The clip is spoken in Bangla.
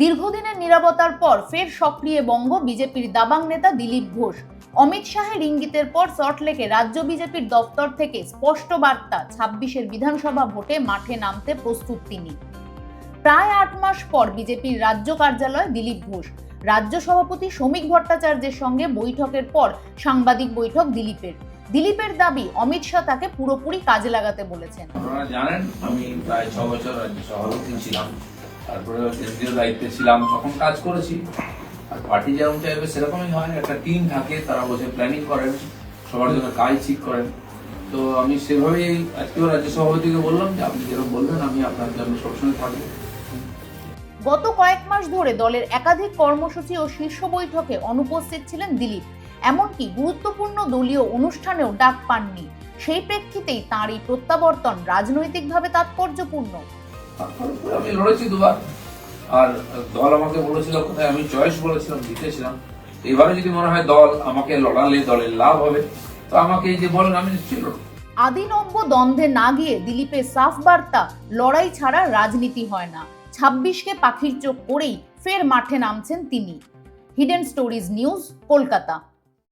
দীর্ঘদিনের নিরাপত্তার পর ফের সক্রিয় বঙ্গ বিজেপির দাবাং নেতা দিলীপ ঘোষ। অমিত শাহের ইঙ্গিতের পর সল্টলেকে রাজ্য বিজেপির দপ্তর থেকে স্পষ্ট বার্তা, ছাব্বিশের বিধানসভা ভোটে মাঠে নামতে প্রস্তুত তিনি। প্রায় আট মাস পর বিজেপির রাজ্য কার্যালয় দিলীপ ঘোষ। রাজ্য সভাপতি শ্রমিক ভট্টাচার্যের সঙ্গে বৈঠকের পর সাংবাদিক বৈঠক দিলীপের। দিলীপের দাবি, অমিত শাহ তাকে পুরোপুরি কাজে লাগাতে বলেছেন। আপনারা জানেন, আমি প্রায় ছ বছর রাজ্য সভাপতি ছিলাম। তারপরে কেন্দ্রীয় দায়িত্বে ছিলাম, তখন কাজ করেছি। আর পার্টি যেরকম চাইবে সেরকমই হয়, একটা টিম থাকে, তারা বসে প্ল্যানিং করেন, সবার জন্য কাজ ঠিক করেন। তো আমি সেভাবেই আজকেও রাজ্য সভাপতিকে বললাম যে, আপনি যেরকম বলবেন, আমি আপনার জন্য সবসময় থাকব গত কয়েক মাস ধরে দলের একাধিক কর্মসূচি ও শীর্ষ বৈঠকে অনুপস্থিত ছিলেন দিলীপ। এমনকি গুরুত্বপূর্ণ দলীয় অনুষ্ঠানেও ডাক পাননি। সেই প্রেক্ষিতেই তাঁর এই প্রত্যাবর্তন রাজনৈতিকভাবে তাৎপর্যপূর্ণ। আমি লড়েছি দুবার। আর দল আমাকে বলেছিল, কোথায় আমি চয়েস বলেছিলাম, জিতেছিলাম। এবারে যদি মনে হয় দল আমাকে লড়ালে দলের লাভ হবে, তো আমাকে এই যে বলেন, আমি আদিনব্য দ্বন্দ্বে না গিয়ে দিলীপের সাফ বার্তা লড়াই ছাড়া রাজনীতি হয় না। ছাব্বিশকে পাখির চোখ করেই ফের মাঠে নামছেন তিনি। Hidden stories news Kolkata.